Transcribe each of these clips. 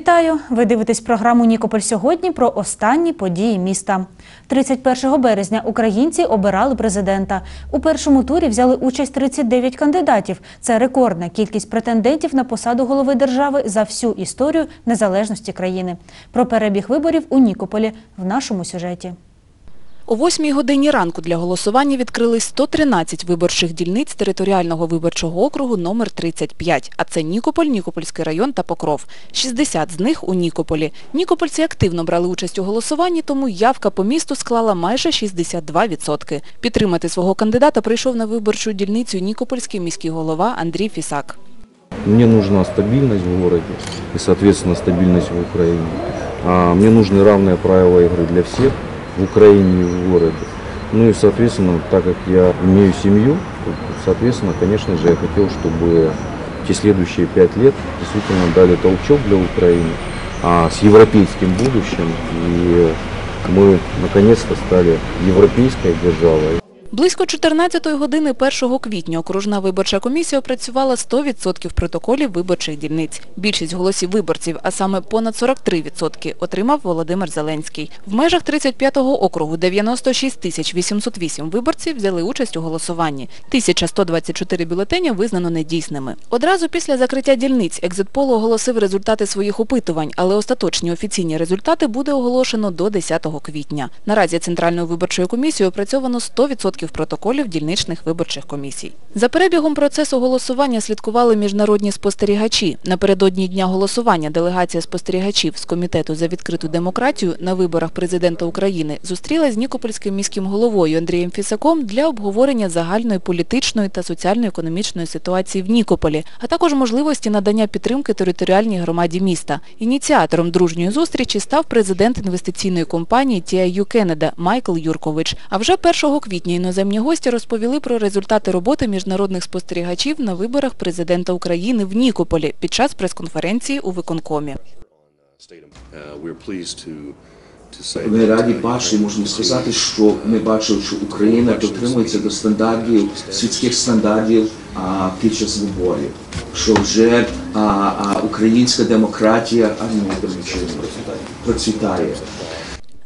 Вітаю! Ви дивитесь програму Нікополь сьогодні про останні події міста. 31 березня українці обирали президента. У першому турі взяли участь 39 кандидатів. Це рекордна кількість претендентів на посаду голови держави за всю історію незалежності країни. Про перебіг виборів у Нікополі в нашому сюжеті. О 8 годині ранку для голосування відкрились 113 виборчих дільниць територіального виборчого округу номер 35, а це Нікополь, Нікопольський район та Покров. 60 з них у Нікополі. Нікопольці активно брали участь у голосуванні, тому явка по місту склала майже 62%. Підтримати свого кандидата прийшов на виборчу дільницю Нікопольський міський голова Андрій Фісак. Мне нужна стабильность в городе и, соответственно, стабильность в Украине. А мне нужны равные правила игры для всех В Украине и в городе. Ну и, соответственно, так как я имею семью, соответственно, конечно же, я хотел, чтобы те следующие пять лет действительно дали толчок для Украины а с европейским будущим. И мы наконец-то стали европейской державой. Близько 14 години 1 квітня окружна виборча комісія опрацювала 100% протоколів виборчих дільниць. Більшість голосів виборців, а саме понад 43%, отримав Володимир Зеленський. В межах 35-го округу 96 тисяч 808 виборців взяли участь у голосуванні. 1124 бюлетені визнано недійсними. Одразу після закриття дільниць Екзитпол оголосив результати своїх опитувань, але остаточні офіційні результати буде оголошено до 10 квітня. Наразі Центральною виборчою комісією опрацьовано 100% протоколів дільничних виборчих комісій. За перебігом процесу голосування слідкували міжнародні спостерігачі. Напередодні дня голосування делегація спостерігачів з Комітету за відкриту демократію на виборах президента України зустрілась з Нікопольським міським головою Андрієм Фісаком для обговорення загальної політичної та соціально-економічної ситуації в Нікополі, а також можливості надання підтримки територіальній громаді міста. Ініціатором дружньої зустрічі став президент інвестиційної компанії TIU Canada Майкл Юркович. А вже 1 квітня іноземні гості розповіли про результати роботи міжнародних спостерігачів на виборах президента України в Нікополі під час прес-конференції у виконкомі. Ми раді бачити, можемо сказати, що ми бачили, що Україна дотримується до стандартів, світських стандартів а, під час виборів. Що вже а, а, українська демократія а, ну, демократія процвітає.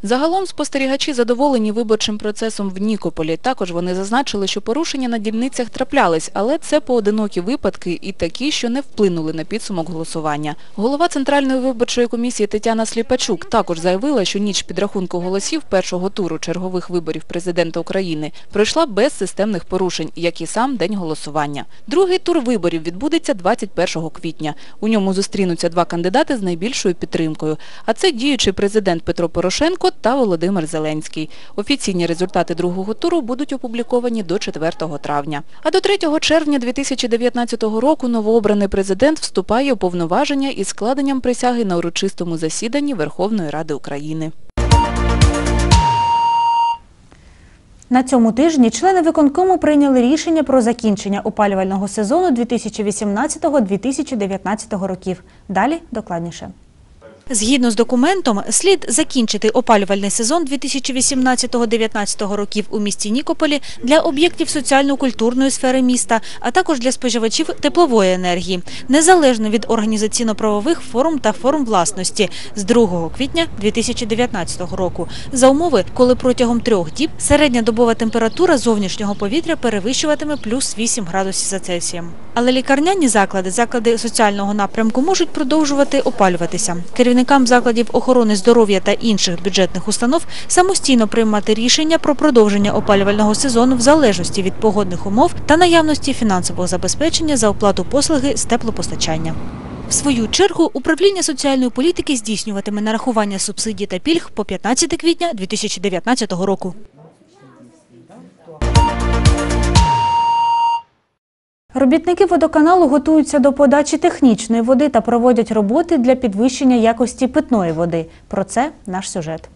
Загалом спостерігачі задоволені виборчим процесом в Нікополі. Також вони зазначили, що порушення на дільницях траплялись, але це поодинокі випадки і такі, що не вплинули на підсумок голосування. Голова Центральної виборчої комісії Тетяна Сліпачук також заявила, що ніч підрахунку голосів першого туру чергових виборів президента України пройшла без системних порушень, як і сам день голосування. Другий тур виборів відбудеться 21 квітня. У ньому зустрінуться два кандидати з найбільшою підтримкою. А це діючий президент Петро Порошенко та Володимир Зеленський. Офіційні результати другого туру будуть опубліковані до 4 травня. А до 3 червня 2019 року новообраний президент вступає у повноваження із складенням присяги на урочистому засіданні Верховної Ради України. На цьому тижні члени виконкому прийняли рішення про закінчення опалювального сезону 2018-2019 років. Далі докладніше. Згідно з документом, слід закінчити опалювальний сезон 2018-2019 років у місті Нікополі для об'єктів соціально-культурної сфери міста, а також для споживачів теплової енергії, незалежно від організаційно-правових форм та форм власності з 2 квітня 2019 року, за умови, коли протягом трьох діб середня добова температура зовнішнього повітря перевищуватиме плюс 8 градусів за Цельсієм. Але лікарняні заклади, заклади соціального напрямку можуть продовжувати опалюватися. Керівникам закладів охорони здоров'я та інших бюджетних установ самостійно приймати рішення про продовження опалювального сезону в залежності від погодних умов та наявності фінансового забезпечення за оплату послуги з теплопостачання. В свою чергу управління соціальної політики здійснюватиме нарахування субсидій та пільг по 15 квітня 2019 року. Робітники водоканалу готуються до подачі технічної води та проводять роботи для підвищення якості питної води. Про це наш сюжет.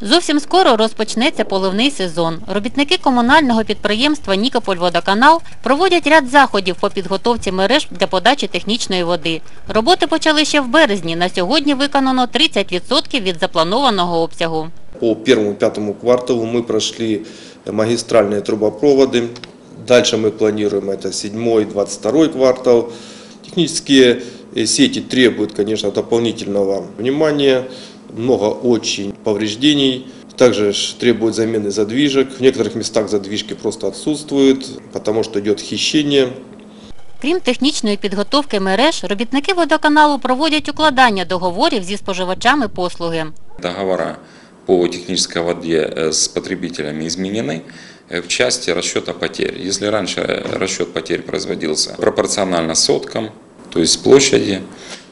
Зовсім скоро розпочнеться поливний сезон. Робітники комунального підприємства «Нікопольводоканал» проводять ряд заходів по підготовці мереж для подачі технічної води. Роботи почали ще в березні. На сьогодні виконано 30% від запланованого обсягу. По первому пятому кварталу мы прошли магистральные трубопроводы. Дальше мы планируем это седьмой, 22 квартал. Технические Э, Сети требуют, конечно, дополнительного внимания, много очень повреждений. Также ж требуют замены задвижек. В некоторых местах задвижки просто отсутствуют, потому что идет хищение. Крім технічної підготовки мереж, робітники водоканалу проводять укладання договорів зі споживачами послуги. Договора по технической воде э, с потребителями изменены э, в части расчета потерь. Если раньше э, расчет потерь производился пропорционально соткам, то есть площади,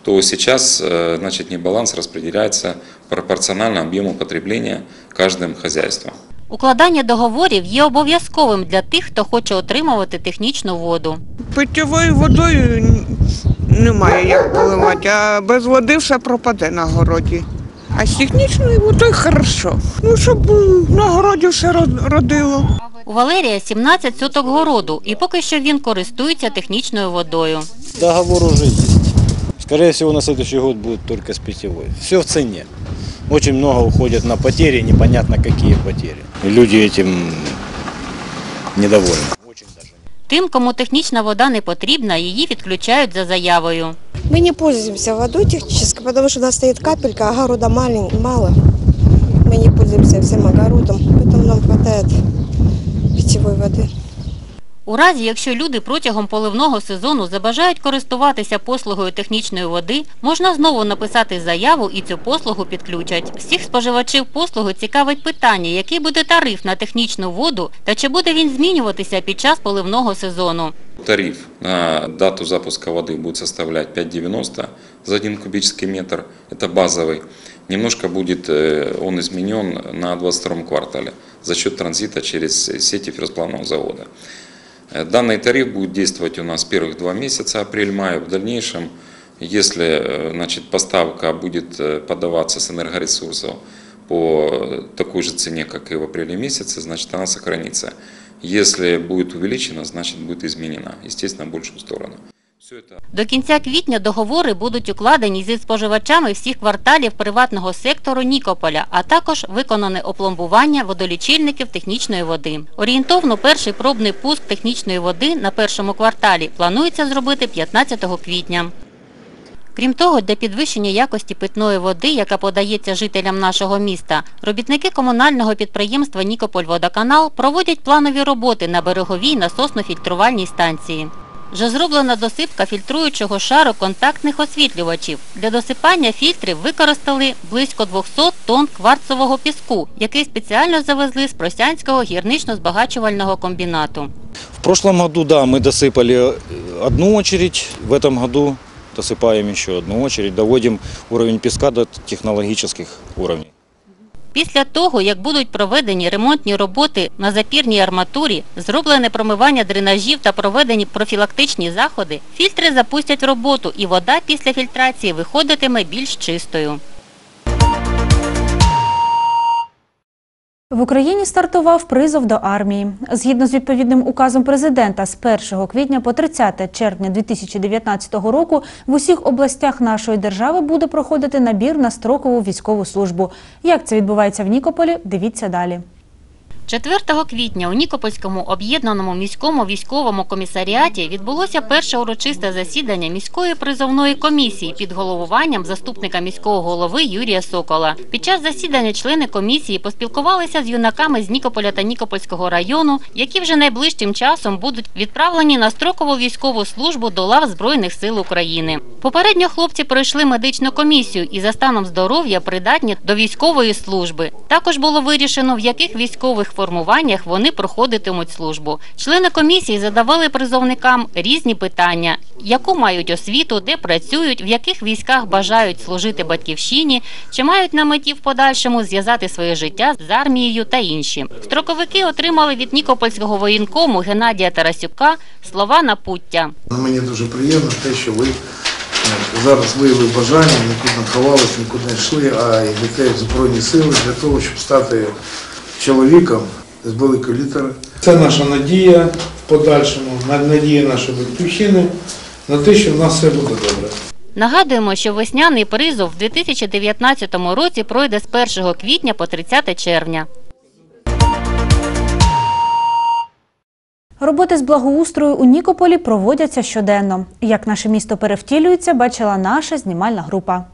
то сейчас э, значит, небаланс распределяется пропорционально объему потребления каждым хозяйством. Укладання договорів є обов'язковим для тих, хто хоче отримувати технічну воду. Питьовою водою н- немає як поливати, а без води все пропаде на городі. А з технічною водою хорошо. Ну, щоб на городі все родило. У Валерія 17 соток городу, і поки що він користується технічною водою. Договор уже есть. Скорее всего, на следующий год будет только с питьевой. Все в цене. Очень много уходит на потери, непонятно какие потери. И люди этим недовольны. Очень даже. Тим, кому технічна вода не потрібна, її відключають за заявою. Мы не пользуемся водой технической, потому что у нас стоит капелька, а огорода малень- мало. Мы не пользуемся всем огородом, поэтому нам хватает питьевой воды. У разі, якщо люди протягом поливного сезону забажають користуватися послугою технічної води, можна знову написати заяву і цю послугу підключать. Всіх споживачів послуги цікавить питання, який буде тариф на технічну воду та чи буде він змінюватися під час поливного сезону. Тариф на дату запуска воды будет составлять 5,90 за 1 кубический метр. Это базовый. Немножко будет э, он изменен на 22 квартале за счет транзита через сети ферросплавного завода. Э, Данный тариф будет действовать у нас первых два месяца, апрель-май. В дальнейшем, если э, значит, поставка будет э, подаваться с энергоресурсов по э, такой же цене, как и в апреле месяце, значит она сохранится. Если будет увеличена, значит будет изменена, естественно, в большую сторону. До кінця квітня договори будуть укладені зі споживачами всіх кварталів приватного сектору Нікополя, а також виконане опломбування водолічильників технічної води. Орієнтовно перший пробний пуск технічної води на першому кварталі планується зробити 15 квітня. Крім того, для підвищення якості питної води, яка подається жителям нашого міста, робітники комунального підприємства «Нікопольводоканал» проводять планові роботи на береговій насосно-фільтрувальній станції Вже зроблена досипка фільтруючого шару контактних освітлювачів. Для досипання фільтрів використали близько 200 тонн кварцового піску, який спеціально завезли з Просянського гірнично-збагачувального комбінату. В прошлом году, да, мы досыпали э, одну очередь. В этом году досыпаем еще одну очередь. Доводим уровень песка до технологических уровней. Після того, як будуть проведені ремонтні роботи на запірній арматурі, зроблене промивання дренажів та проведені профілактичні заходи, фільтри запустять роботу і вода після фільтрації виходитиме більш чистою. В Україні стартував призов до армії. Згідно з відповідним указом президента, з 1 квітня по 30 червня 2019 року в усіх областях нашої держави буде проходити набір на строкову військову службу. Як це відбувається в Нікополі? Дивіться далі. 4 квітня у Нікопольському об'єднаному міському військовому комісаріаті відбулося перше урочисте засідання міської призовної комісії під головуванням заступника міського голови Юрія Сокола. Під час засідання члени комісії поспілкувалися з юнаками з Нікополя та Нікопольського району, які вже найближчим часом будуть відправлені на строкову військову службу до лав Збройних сил України. Попередньо хлопці пройшли медичну комісію і за станом здоров'я придатні до військової служби. Також було вирішено, в яких військових формуваннях вони проходитимуть службу. Члени комісії задавали призовникам різні питання: яку мають освіту, де працюють, в яких військах бажають служити батьківщині, чи мають на меті в подальшому зв'язати своє життя з армією та інші. Строковики отримали від Нікопольського воєнкому Геннадія Тарасюка слова напуття. Мені дуже приємно те, що ви е, зараз виявили бажання, нікуди не ховалися, нікуди не йшли, а йдете в Збройні сили для того, щоб стати чоловіком з великої літери. Це наша надія в подальшому, надія нашої батьківщини на те, що в нас все буде добре. Нагадуємо, що весняний призов в 2019 році пройде з 1 квітня по 30 червня. Роботи з благоустрою у Нікополі проводяться щоденно. Як наше місто перевтілюється, бачила наша знімальна група.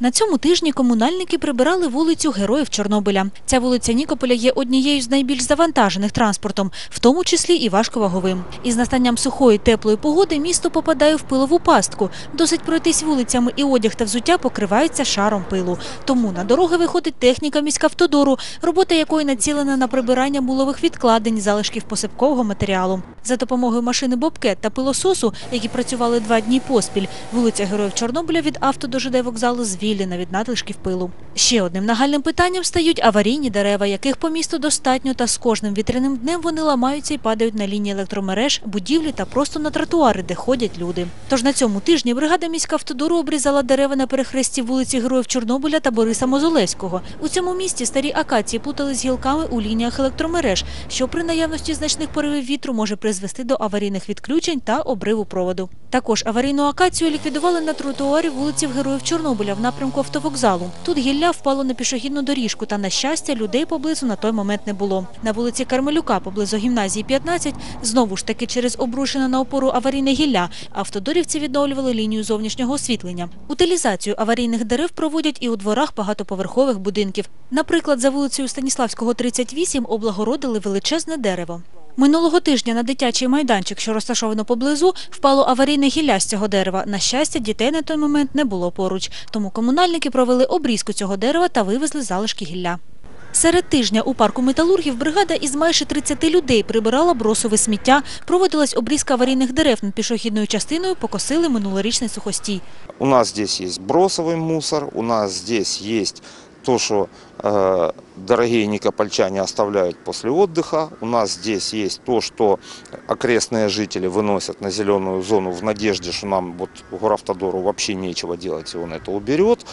На цьому тижні комунальники прибирали вулицю Героїв Чорнобиля. Ця вулиця Нікополя є однією з найбільш завантажених транспортом, в тому числі і важковаговим. Із настанням сухої теплої погоди місто попадає в пилову пастку. Досить пройтись вулицями і одяг та взуття покриваються шаром пилу. Тому на дороги виходить техніка міськавтодору, робота якої націлена на прибирання мулових відкладень, залишків посипкового матеріалу. За допомогою машини Бобкет та пилососу, які працювали два дні поспіль, вулиця Героїв Чорнобиля від авто до ЖД вокзалу звільнена від надлишків пилу. Ще одним нагальним питанням стають аварійні дерева, яких по місту достатньо, та з кожним вітряним днем вони ламаються і падають на лінії електромереж, будівлі та просто на тротуари, де ходять люди. Тож на цьому тижні бригада міськавтодору обрізала дерева на перехресті вулиці Героїв Чорнобиля та Бориса Мозолевського. У цьому місті старі акації плутали з гілками у лініях електромереж, що при наявності значних поривів вітру може призвести до аварійних відключень та обриву проводу. Також аварійну акацію ліквідували на тротуарі вулиці Героїв Чорнобиля в напрямку автовокзалу. Тут гілля впало на пішохідну доріжку, та на щастя людей поблизу на той момент не було. На вулиці Кармелюка поблизу гімназії 15 знову ж таки через обрушене на опору аварійне гілля автодорівці відновлювали лінію зовнішнього освітлення. Утилізацію аварійних дерев проводять і у дворах багатоповерхових будинків. Наприклад, за вулицею Станіславського 38 облагородили величезне дерево. Минулого тижня на дитячий майданчик, що розташовано поблизу, впало аварійне гілля з цього дерева. На щастя, дітей на той момент не було поруч, тому комунальники провели обрізку цього дерева та вивезли залишки гілля. Серед тижня у парку металургів бригада із майже 30 людей прибирала бросове сміття, проводилась обрізка аварійних дерев над пішохідною частиною, покосили минулорічний сухостій. У нас здесь есть бросовый мусор, у нас здесь есть то, что э, дорогие никопольчане оставляют после отдыха. У нас здесь есть то, что окрестные жители выносят на зеленую зону в надежде, что нам вот Горавтодору вообще нечего делать, и он это уберет.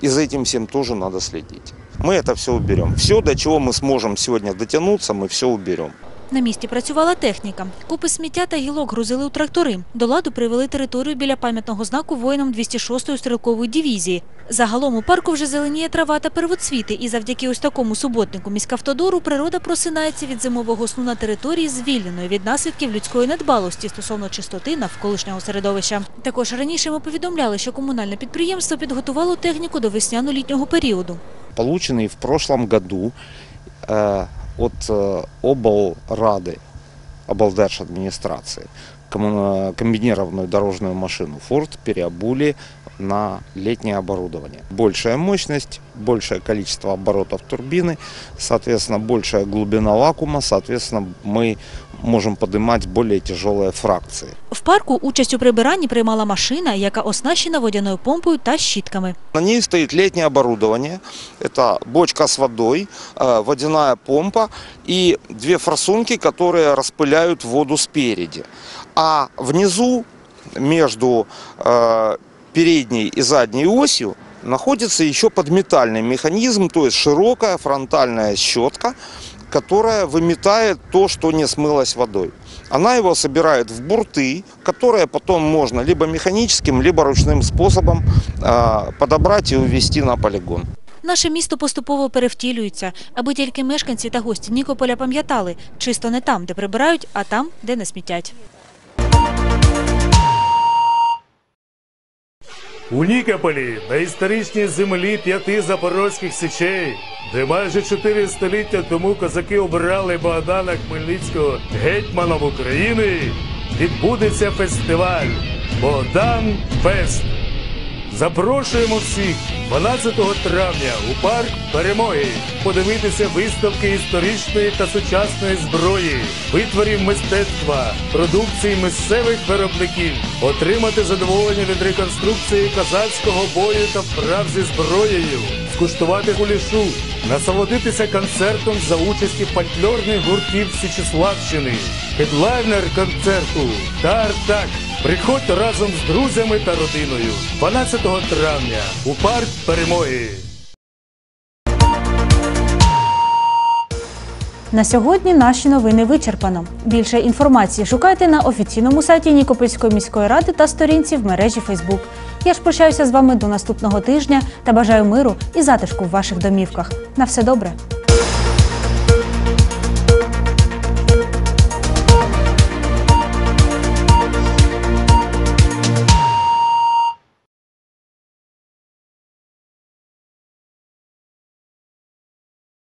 И за этим всем тоже надо следить. Мы это все уберем. Все, до чего мы сможем сегодня дотянуться, мы все уберем. На місці працювала техніка. Купи сміття та гілок грузили у трактори. До ладу привели територію біля пам'ятного знаку воїнам 206-ї стрілкової дивізії. Загалом у парку вже зеленіє трава та первоцвіти, і завдяки ось такому суботнику міськавтодору природа просинається від зимового сну на території, звільненої від наслідків людської недбалості стосовно чистоти навколишнього середовища. Також раніше ми повідомляли, що комунальне підприємство підготувало техніку до весняно-літнього періоду. полученный в прошлом году э, от э, облрады, облдержадминистрации, коммуна- комбинированную дорожную машину Ford переобули на летнее оборудование. Большая мощность, большее количество оборотов турбины, соответственно, большая глубина вакуума, соответственно, мы можем поднимать более тяжелые фракции. В парку участь у прибиранні приймала машина, яка оснащена водяною помпою та щітками. На ней стоит летнее оборудование. Это бочка с водой, э, водяная помпа и две форсунки, которые распыляют воду спереди. А внизу между э, передней и задней осью находится еще подметальный механизм, то есть широкая фронтальная щетка, которая выметает то, что не смылось водой. Она его собирает в бурты, которые потом можно либо механическим, либо ручным способом э, подобрать и увезти на полигон. Наше місто поступово перевтілюється, аби тільки мешканці та гості Нікополя пам'ятали, чисто не там, де прибирають, а там, де не смітять. У Нікополі на історичній землі п'яти запорозьких сечей, де майже чотири століття тому козаки обирали Богдана Хмельницького гетьманом України, відбудеться фестиваль Богдан Фест. Запрошуємо всіх 12 травня у парк Перемоги. Подивитися виставки історичної та сучасної зброї, витворів мистецтва, продукції місцевих виробників, отримати задоволення від реконструкції козацького бою та вправ зі зброєю, скуштувати кулішу, насолодитися концертом за участі фольклорних гуртів Січеславщини, хедлайнер концерту та Артак. Приходьте разом з друзями та родиною 12 травня у парк Перемоги. На сьогодні наші новини вичерпано. Більше інформації шукайте на офіційному сайті Нікопольської міської ради та сторінці в мережі Фейсбук. Я ж прощаюся з вами до наступного тижня та бажаю миру і затишку в ваших домівках. На все добре.